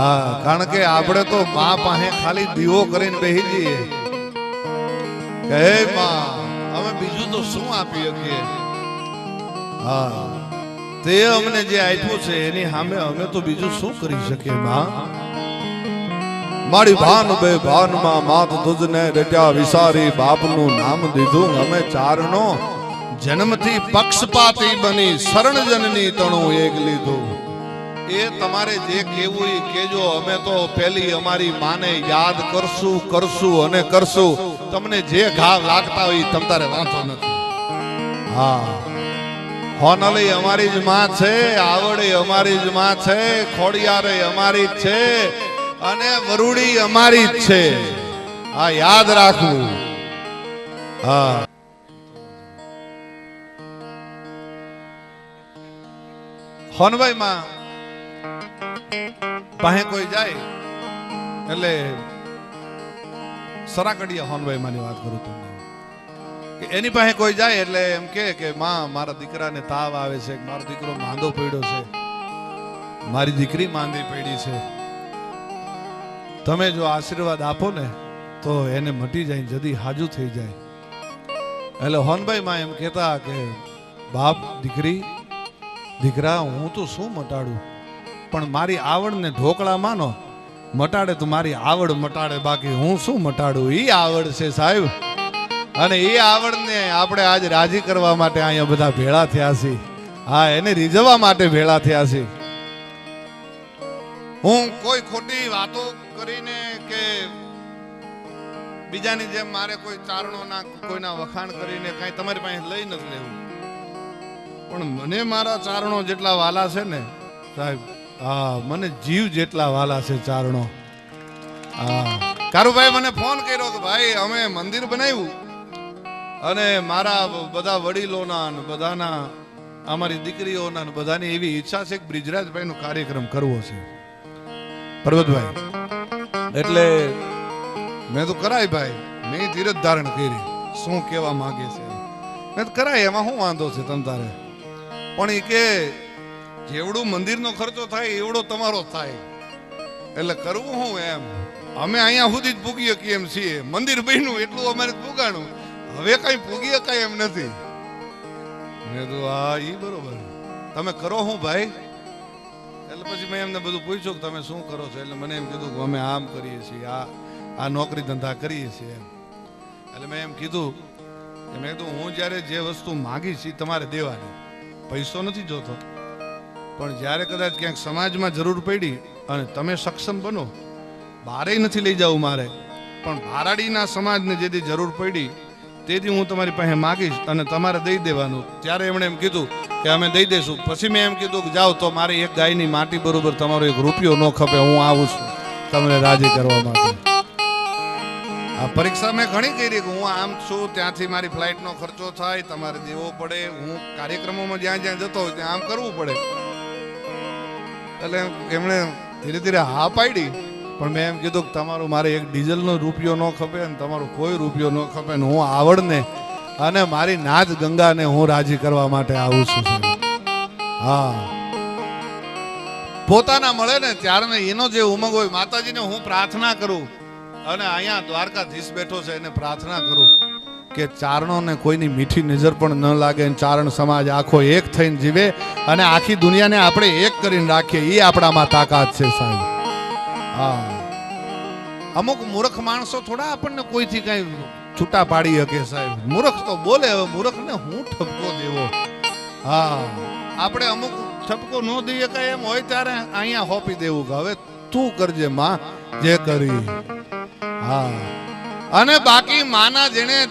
હા, કારણ કે આપણે તો મા પાસે ખાલી દીવો કરીને બેહી જઈએ. કે હે માં, અમે બીજું તો શું આપી શકીએ? હા, તે અમને જે આપ્યું છે, એની સામે અમે તો બીજું શું કરી શકીએ, માં? મારી ભાન બે ભાનમાં માત તુજને રટ્યા વિસારી બાપનું નામ દીધું. અમે ચારનો જન્મથી પક્ષપાતી બની શરણ જનની તણું એક લીધું. એ તમારે જે કેવું એ કેજો અમે તો પેલી અમારી માને યાદ કરશું કરશું અને કરશું. તમને જે ઘા લાગતા હોય તમ તારે વાંધો નથી. હા. હોનલી અમારી જ માં છે, આવડી અમારી જ માં છે, ખોડિયારે અમારી જ છે, અને વરુડી અમારી જ છે. આ યાદ રાખવું. હા. હોનભાઈ માં પાસે કોઈ જાય, એટલે સરાકડિયા હોનભાઈ માની વાત કરું તમને. કે એની પાસે કોઈ જાય એટલે એમ કે કે, માં, મારા દીકરાને તાવ આવે છે, મારો દીકરો માંદો પડ્યો છે. મારી દીકરી માંદી પડી છે. તમે જો આશીર્વાદ આપો ને, તો એને મટી જાય જદી હાજુ થઈ જાય. એટલે હોનભાઈ માં એમ કહેતા કે, બાપ, દીકરી, દીકરા, હું તો શું મટાડું? પણ મારી આવડને ઢોકળા માનો. મટાડે તો મારી આવડ મટાડે, બાકી હું શું મટાડું? એ આવડ છે સાહેબ. અને એ આવડને આપણે આજ રાજી કરવા માટે અહીંયા બધા ભેળા થયા છે. હા, એને રીઝવવા માટે ભેળા થયા છે. હું કોઈ ખોટી વાતો કરીને કે બીજાની જેમ મારે કોઈ ચારણો ના કોઈના વખાણ કરીને કઈ તમારી પાસે લઈ નથી લેવું. પણ મને મારા ચારણો જેટલા વાલા છે ને સાહેબ હા મને જીવ જેટલા વાલા છે ચારણો. હા કારુભાઈ મને ફોન કર્યો કે ભાઈ, અમે મંદિર બનાવ્યું. અને મારા બધા વડીલોના બધાના, અમારી દીકરીઓના બધાની એવી ઈચ્છા છે કે બ્રિજરાજભાઈનો કાર્યક્રમ કરવો છે. પર્વતભાઈ, એટલે મેં તો કરાય ભાઈ, મેં ધીરજ ધારણ કરી. શું કહેવા માગે છે? મેં કરાય, એમાં શું વાંધો છે તમ તારે? પણ એ કે જેવડું મંદિરનો ખર્ચો થાય, એવડો તમારો થાય. એટલે કરવું હું એમ. અમે અહીંયા સુધી જ ભૂગી શકીએ એમ છીએ? મંદિર બન્યું એટલું અમારે પૂગાણું. હવે કઈ ભૂગી શકાય એમ નથી. મેં તો હા ઈ બરોબર. તમે કરો શું ભાઈ. એટલે પછી મેં એમને બધું પૂછ્યું કે તમે શું કરો છો? એટલે મને એમ કીધું કે અમે આમ કરીએ છીએ, આ આ નોકરી ધંધા કરીએ છીએ એમ. એટલે મેં એમ કીધું કે મેં કીધું હું જ્યારે જે વસ્તુ માગી એ તમારે દેવાની. પૈસો નથી જોતો. પણ જ્યારે કદાચ ક્યાંક સમાજમાં જરૂર પડી અને તમે સક્ષમ બનો બારે નથી લઈ જવું મારે. પણ ભારાડીના સમાજને જેથી જરૂર પડી, તેથી હું તમારી પાસે માગીશ અને તમારે દઈ દેવાનું. ત્યારે એમણે એમ કીધું કે અમે દઈ દઈશું. પછી મેં એમ કીધું કે જાઓ તો મારે એક ગાયની માટી બરોબર તમારો એક રૂપિયો ન ખપે, હું આવું છું. તમને રાજી કરવા માટે. આ પરીક્ષા મેં ઘણી કરી કે હું આમ છું, ત્યાંથી મારી ફ્લાઇટનો ખર્ચો થાય, તમારે દેવો પડે. હું કાર્યક્રમોમાં જ્યાં જ્યાં જતો હોય ત્યાં આમ કરવું પડે. એટલે એમણે ધીરે ધીરે હા પાડી. પણ મેં એમ કીધું કે તમારું મારે એક ડીઝલનો રૂપિયો ન ખપે ને તમારો કોઈ રૂપિયો ન ખપે ને હું આવડને અને મારી નાચ ગંગાને હું રાજી કરવા માટે આવું છું હા. પોતાના મળે ને ત્યારે એનો જે ઉમંગ હોય, માતાજીને હું પ્રાર્થના કરું. અને અહીંયા દ્વારકાધીશ બેઠો છે, એને પ્રાર્થના કરું. કે ચારણોને કોઈની મીઠી નજર પણ ન લાગે ચારણ સમાજ આખો એક થઈને જીવે અને આખી દુનિયાને આપણે એક કરીને રાખીએ એ આપણામાં તાકાત છે સાહેબ. હા. અમુક મૂર્ખ માણસો થોડા આપણને કોઈથી કઈ છૂટા પાડી શકે સાહેબ. મૂર્ખ તો બોલે, હવે મૂર્ખને હું ઠપકો દેવો? હા. આપણે અમુક ઠપકો ન દઈએ કઈ એમ હોય ત્યારે અહીંયા હોપી દેવું કે હવે તું કરજે, માં, જે કરી. હા. અને બાકી માના જેને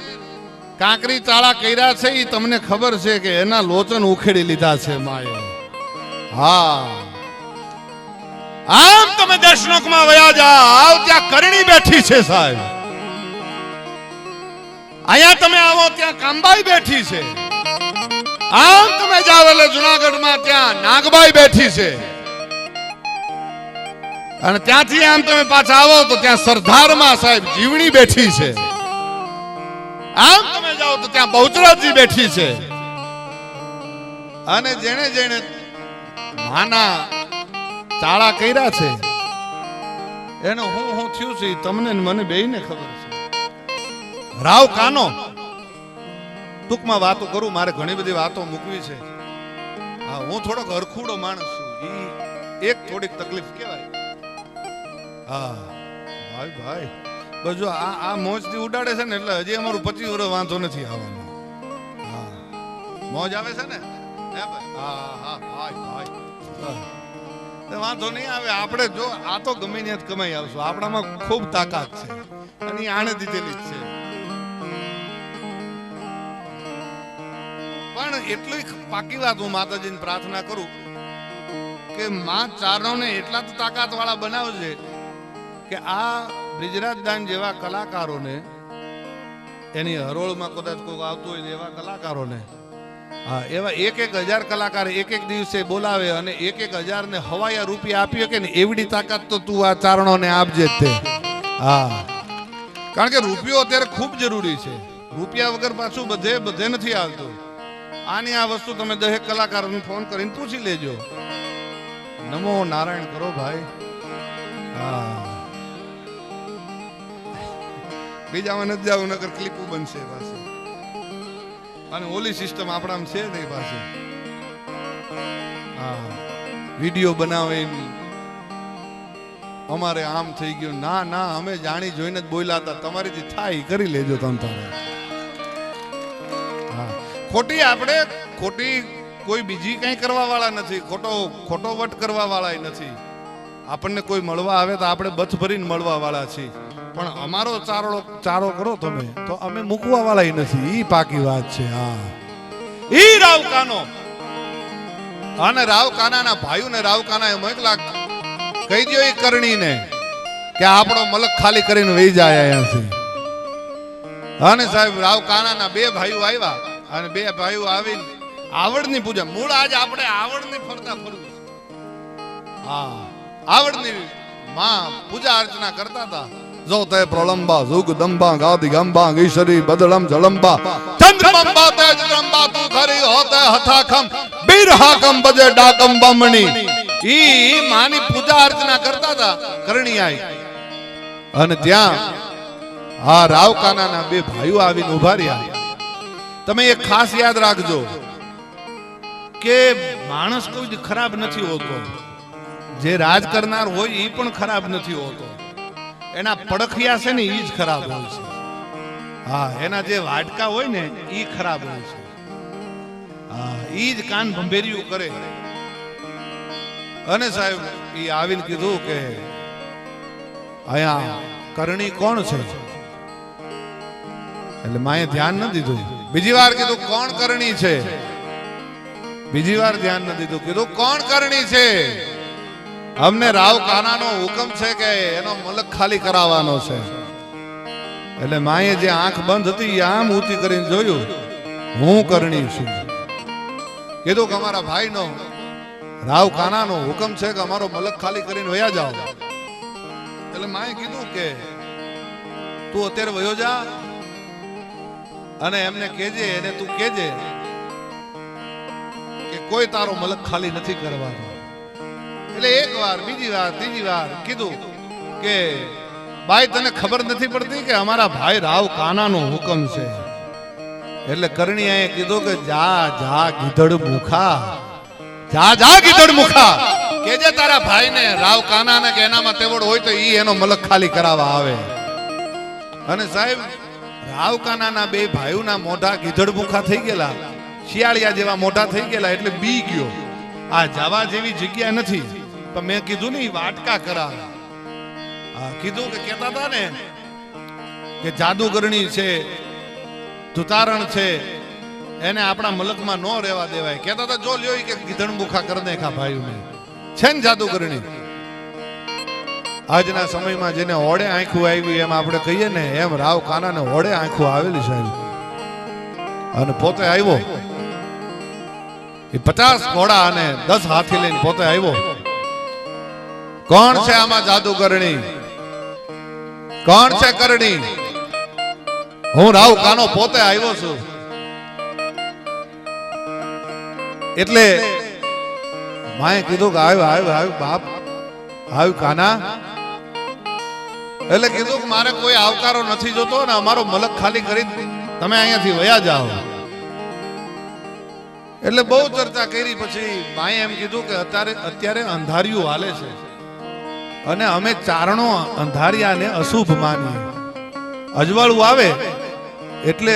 કાંકરી ચાળા કર્યા છે એ તમને ખબર છે કે એના લોચન ઉખેડી લીધા છે માએ. હા. આમ તમે દર્શનોકમાં વયા જાઓ ત્યાં કરણી બેઠી છે સાહેબ. અહીંયા તમે આવો, ત્યાં કામબાઈ બેઠી છે. આમ તમે જાઓ એટલે જુનાગઢમાં ત્યાં નાગબાઈ બેઠી છે. અને ત્યાંથી આમ તમે પાછા આવો તો ત્યાં સરદારમાં સાહેબ જીવણી બેઠી છે. આમ જાઓ તો ત્યાં બહુચરાજી બેઠી છે. અને જેણે જેણે માના ચાળા કર્યા છે, એનો હું હું થયું છે તમને મને મને બેયને ખબર છે. રાવ કાનો, ટૂંકમાં વાતો કરું, મારે ઘણી બધી વાતો મૂકવી છે. હા, હું થોડોક હરખુડો માણસ છું. એક થોડીક તકલીફ કહેવાય. હા, ભાઈ ભાઈ. બસ જો આ આ મોજથી ઉડાડે છે ને એટલે હજી અમારું પચીસ વર્ષ વાંધો નથી આવવાનો. મોજ આવે છે ને? વાંધો નહીં આવે. આપણે જો, આ તો ગમે ત્યાં કમાઈ આવશું. આપણામાં ખૂબ તાકાત છે. અને આણે દીધેલી જ છે. પણ એટલી પાકી વાત હું માતાજીને પ્રાર્થના કરું કે મા ચારણોને એટલા તો તાકાત વાળા બનાવજે કે આ બ્રિજરાજ દાન જેવા કલાકારોને, એની હરોળમાં કદાચ કોઈ આવતું હોય એવા કલાકારોને, હા, એવા એક એક હજાર કલાકાર એક એક દિવસે બોલાવે અને એક એક હજાર ને હવાયા રૂપિયા આપી શકે ને એવડી તાકાત તો તું આ ચારણોને આપજે જ તે. હા. કારણ કે રૂપિયો અત્યારે ખૂબ જરૂરી છે. રૂપિયા વગર પાછું બધે બધે નથી આવતું. આની આ વસ્તુ તમે દરેક કલાકારોને ફોન કરીને પૂછી લેજો. નમો નારાયણ કરો ભાઈ. હા. બીજામાં નથી જવું નગર ક્લિપુ બનશે પાછી. અને ઓલી સિસ્ટમ આપણામાં છે નહીં પાછી. હા વીડિયો બનાવે અમારે આમ થઈ ગયું. ના ના, અમે જાણી જોઈને જ બોલ્યા હતા. તમારીથી થાય, કરી લેજો તમે તારે. હા. ખોટી આપણે, ખોટી કોઈ બીજી કંઈ કરવા વાળા નથી. ખોટો ખોટો વટ કરવા વાળા નથી. આપણને કોઈ મળવા આવે તો આપણે બથ ભરીને મળવા વાળા છીએ. પણ અમારો ચારો ચારો કરો તમે, તો અમે મૂકવા વાળા નથી. એ પાકી વાત છે, હા. ઈ રાવ કાનો અને રાવ કાનાના ભાઈઓને રાવ કાનાએ મોકલા કહી દો એ કરણીને કે આપણો મલક ખાલી કરીને વહી જાય અહીંયાથી અને સાહેબ રાવ કાનાના બે ભાઈઓ આવ્યા. અને બે ભાઈઓ આવીને આવડની પૂજા મૂળ આજ આપણે આવડની ફરતા ફરવું હા. આવડની માં પૂજા અર્ચના કરતા હતા. જો તે પ્રલંબા, જુગ દંબા ગાધિ ગંબા ગીશરી બદલમ જલંબા ચંદ્રમંબા તે જલંબા તું ખરી હોતે હથાખમ, બીરહાકમ બજે ડાકમ બમણી. ઈ માની પૂજા અર્ચના કરતા હતા કરણી અને ત્યાં આ રાવકાનાના બે ભાઈઓ આવીને ઊભા રહ્યા. તમે એક ખાસ યાદ રાખજો કે માણસ કોઈ ખરાબ નથી હોતો. જે રાજ કરનાર હોય એ પણ ખરાબ નથી હોતો. એના પડખિયા છે ને એ જ ખરાબ હોય છે. હા, એના જે વાટકા હોય ને એ ખરાબ હોય છે. હા એ જ કાન ભંભેરિયું કરે. અને સાહેબ એ આવીને કીધું કે અહીંયા કરણી કોણ છે? એટલે માએ ધ્યાન ન દીધું. બીજી વાર કીધું, કોણ કરણી છે? બીજી વાર ધ્યાન ન દીધું. કીધું, કોણ કરણી છે? અમને રાવ કાનાનો હુકમ છે કે એનો મલક ખાલી કરાવવાનો છે. એટલે માએ જે આંખ બંધ હતી આમ ઊંચી કરીને જોયું, હું કરણી છું. કીધું કે અમારા ભાઈનો રાવ કાનાનો હુકમ છે કે અમારો મલક ખાલી કરીને વયા જાઓ. એટલે માએ કીધું કે, તું અત્યારે વયો જા અને એમને કેજે એને તું કેજે કે કોઈ તારો મલક ખાલી નથી કરવાનો. એટલે એક વાર, બીજી વાર, ત્રીજી વાર કીધું કે, ભાઈ, તને ખબર નથી પડતી કે અમારા ભાઈ રાવ કાનાનો હુકમ છે? એટલે કરણીયાએ કીધું કે, જા જા, ગીધડ મુખા. જા જા, ગીધડ મુખા. કેજે તારા ભાઈને રાવ કાનાને કે એનામાં તેવડ હોય તો ઈ એનો મલક ખાલી કરાવવા આવે. અને સાહેબ, રાવ કાનાના બે ભાઈઓના મોઢા ગીધડ મુખા થઈ ગયેલા. શિયાળિયા જેવા મોઢા થઈ ગયેલા, એટલે બી ગયો. આ જવા જેવી જગ્યા નથી. પણ મેં કીધું ને વાટકા કરા. કીધું કે કહેતા હતા ને કે જાદુગરણી છે, ધુતારણ છે, એને આપણા મલકમાં ન રહેવા દેવાય. કહેતા હતા, જો લ્યો કે ગીધણ બુખા કરી નાખા ભાઈઓને. છે ને જાદુગરણી? આજના સમયમાં જેને હોડે આંખું આવ્યું એમ આપણે કહીએ ને, એમ રાવ કાનાને હોડે આંખું આવેલી સાહેબ અને પોતે આવ્યો. એ પચાસ ઘોડા અને દસ હાથી લઈને પોતે આવ્યો. કોણ છે આમાં જાદુગરણી? કોણ છે કરણી? હું રાવ કાનો પોતે આવ્યો છું. એટલે માએ કીધું કે આવ્યો આવ્યો આવ્યો બાપ આવ્યું કાના? એટલે કીધું કે મારે કોઈ આવકારો નથી જોતો ને અમારો મલક ખાલી કરી તમે અહીંયાથી વયા જાઓ. એટલે બહુ ચર્ચા કરી પછી માએ એમ કીધું કે અત્યારે અત્યારે અંધારિયું હાલે છે. અને અમે ચારણો અંધારિયાને અશુભ માનીએ. અજવાળું આવે એટલે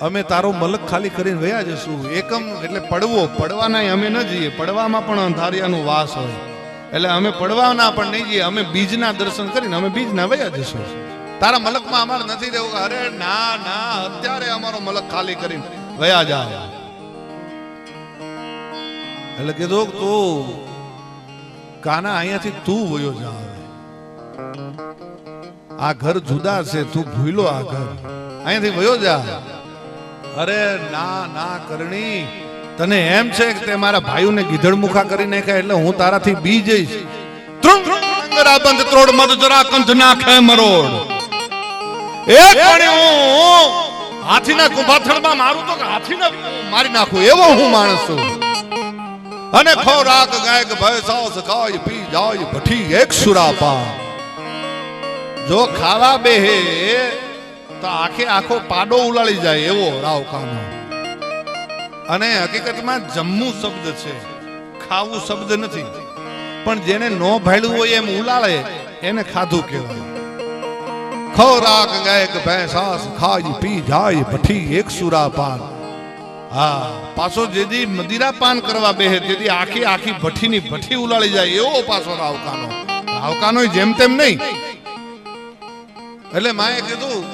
અમે તારો મલક ખાલી કરીને વયા જશું. એકમ એટલે પડવો, પડવાના અમે ન જઈએ. પડવામાં પણ અંધારિયાનો વાસ હોય. એટલે અમે પડવાના પણ નહીં જઈએ. અમે બીજના દર્શન કરીને અમે બીજના વયા જશું. તારા મલકમાં અમારે નથી રહેવું. અરે ના ના, અત્યારે અમારો મલક ખાલી કરીને વયા જાય એટલે કીધું, તું કાના અહીંયાથી તું વયો જા આ ઘર જુદા છે, તું ભૂલો આ ઘર. અહીંયાથી વયો જા. અરે ના ના કરણી. તને એમ છે કે તે મારા ભાઈઓને ગીધડ મુખા કરી નાખ્યા એટલે હું તારાથી બી જઈશ. બંધ ત્રોડ મધ જરા કંઠ નાખે મરોડ. એ પણ હું હાથીના કુંભાથળમાં મારું તો હાથીને મારી નાખું, એવો હું માણસ છું. અને ખોરાક ગાયક ભય સાસ ખાય, પી જાય ભઠી એક સુરાપા. જો ખાવા બેહે, તો આખે આખો પાડો ઉલાળી જાય એવો રાવ કાનો. અને હકીકતમાં જમવું શબ્દ છે, ખાવું શબ્દ નથી. પણ જેને નો ભાડ્યું હોય એમ ઉલાળે, એને ખાધું કહેવાય. ખોરાક ગાયક ભેંસાસ ખાય, પી જાય ભઠી એક સુરાપાન હા. પાછો જેદી મદિરા પાન કરવા બેહે તેથી આખી આખી ભઠ્ઠીની ભઠ્ઠી ઉલાળી જાય, એવો પાછો રાવકાનો. રાવકાનો જેમ તેમ નહીં. એટલે માએ કીધું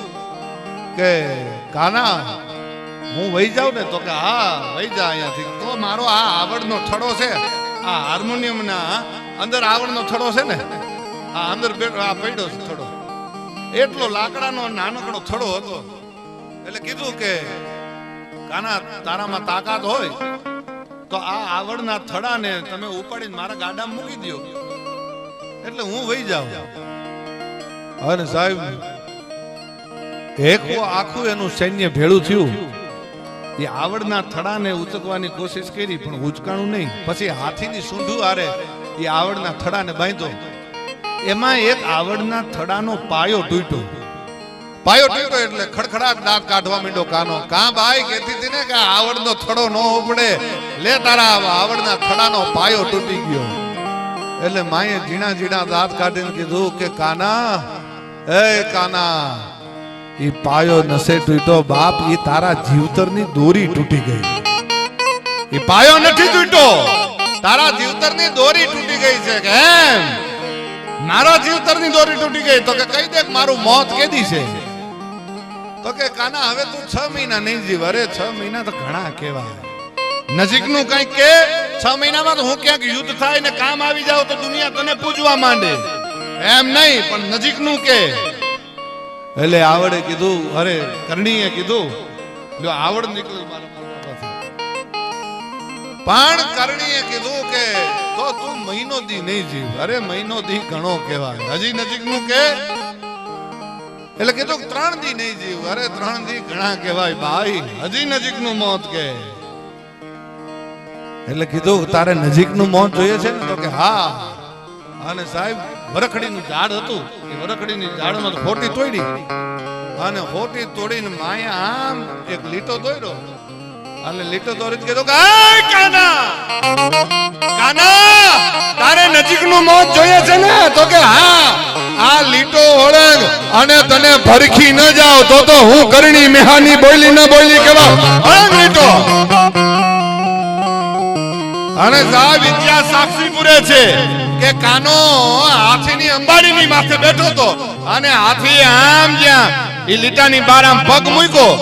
કે, કાના, હું વહી જાઉં ને તો કે, હા, વહી જા અહીંયાથી. તો મારો આ આવડનો થડો છે, આ હાર્મોનિયમના અંદર આવડનો થડો છે ને, આ અંદર આ પડ્યો છે થડો એટલો લાકડાનો નાનકડો થડો હતો. એટલે કીધું કે કાના તારામાં તાકાત હોય તો આ આવડના થડાને તમે ઉપાડીને મારા ગાડામાં મૂકી દો એટલે હું વહી જાઉં. અને સાહેબ એક આખું એનું સૈન્ય ભેળું થયું. એ આવડના થડાને ઉચકવાની કોશિશ કરી પણ ઉચકાણું નહીં. પછી હાથીની સૂંઢું હારે એ આવડના થડાને બાંધ્યો. એમાં એક આવડના થડાનો પાયો તૂટ્યો. પાયો તૂટ્યો એટલે ખડખડાટ દાંત કાઢવા માંડ્યો કાનો. કા ભાઈ કહેતી હતી ને કે આવડનો થડો ન ઉપડે. લે તારા આવડના થડાનો પાયો તૂટી ગયો. એટલે માએ ઝીણા ઝીણા દાંત કાઢીને કીધું કે, કાના, એ કાના, ઈ પાયો નસે તૂટ્યો. બાપ, ઈ તારા જીવતરની દોરી તૂટી ગઈ. ઈ પાયો નથી તૂટ્યો. તારા જીવતરની દોરી તૂટી ગઈ છે કેમ મારા જીવતરની દોરી તૂટી ગઈ. તો કે કહી દે મારું મોત કેદી છે? તો કાના, હવે તું છ મહિના નહીં જીવ. અરે, છ મહિના તો ઘણા કેવા નજીકનું કઈ કે, છ મહિનામાં હું ક્યાંક યુદ્ધ થાય ને કામ આવી જાવ તો દુનિયા તને પૂજવા માંડે. એમ નહીં, પણ નજીકનું કે. એટલે આવડે કીધું, અરે, કરણીએ કીધું જો આવડ નીકળ્યું મારા. પણ કરણીએ કીધું કે, તો તું મહિનો દી નહીં જીવ. અરે, મહિનો દી ઘણો કહેવાય. હજી નજીકનું કે એટલે કીધું ત્રણ દી નહીં જીવ. અરે ત્રણ દી ઘણા કહેવાય ભાઈ. હજી નજીકનું મોત કે. એટલે કીધું, તારે નજીકનું મોત જોઈએ છે ને તો કે હા. અને સાહેબ, વરખડીનું ઝાડ હતું. એ વરખડીની ઝાડમાં ખોટી તોડી. અને ખોટી તોડીને માયા આમ એક લીટો દોર્યો. અને લીટો દોરી કીધું કે કાના! કાના! તારે નજીકનું મોત જોઈએ છે ને તો કે હા, આ લીટો ઓળખ અને તને ભરખી ન જાવ તો તો હું કરણી મેહાની બોલી ન બોલી કેવા ઓળખ અને સાહેબ, ઇતિહાસ સાક્ષી પૂરે છે કે કાનો હાથીની અંબાડીની માથે બેઠો તો અને હાથી આમ જ્યાં એ લીટાની બાર આમ પગ મૂક્યો,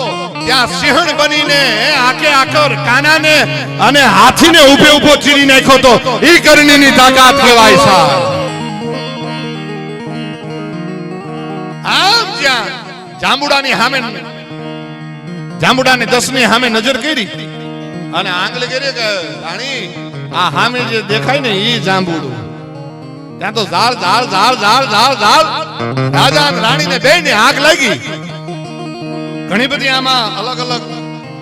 ત્યાં સિંહણ બનીને આખે આખર કાનાને અને હાથીને ઉભે ઊભો ચીરી નાખ્યો તો ઈ કરણીની તાકાત કહેવાય, સાહેબ. જાંબુડાની સામે જાંબુડાની દસની સામે નજર કરી. અને આંગળી કરી કે, રાણી, આ સામે જે દેખાય ને, ઈ જાંબુડું. ત્યાં તો ઝાડ ઝાડ ઝાડ ઝાડ ઝાડ ઝાડ. રાજા અને રાણીને બે ને આગ લાગી. ઘણી બધી આમાં અલગ અલગ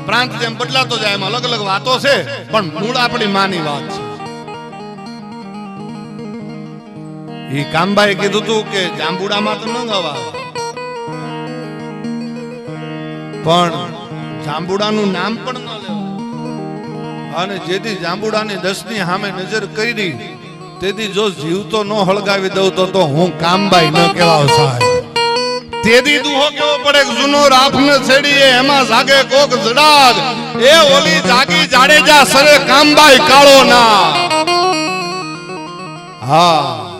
પ્રાંત જેમ બદલાતો જાય, એમાં અલગ અલગ વાતો છે, પણ મૂળ આપણી માની વાત છે. એ કામબાઈ કીધું તું કે જાંબુડામાં તો ન ગવા પણ જાંબુડાનું નામ પણ ન લેવાય અને જેથી જાંબુડાની દસની સામે નજર કરી, તેથી જો જીવતો ન હળગાવી દઉં તો તો હું કામબાઈ ન કહેવાવ સાહેબ. તેદી દુહો કેવો પડે જૂનો રાફ ને છેડીએ, એમાં જાગે કોક જડાદ. એ ઓલી જાગી જાડેજા સરે કામબાઈ કાળો ના હા.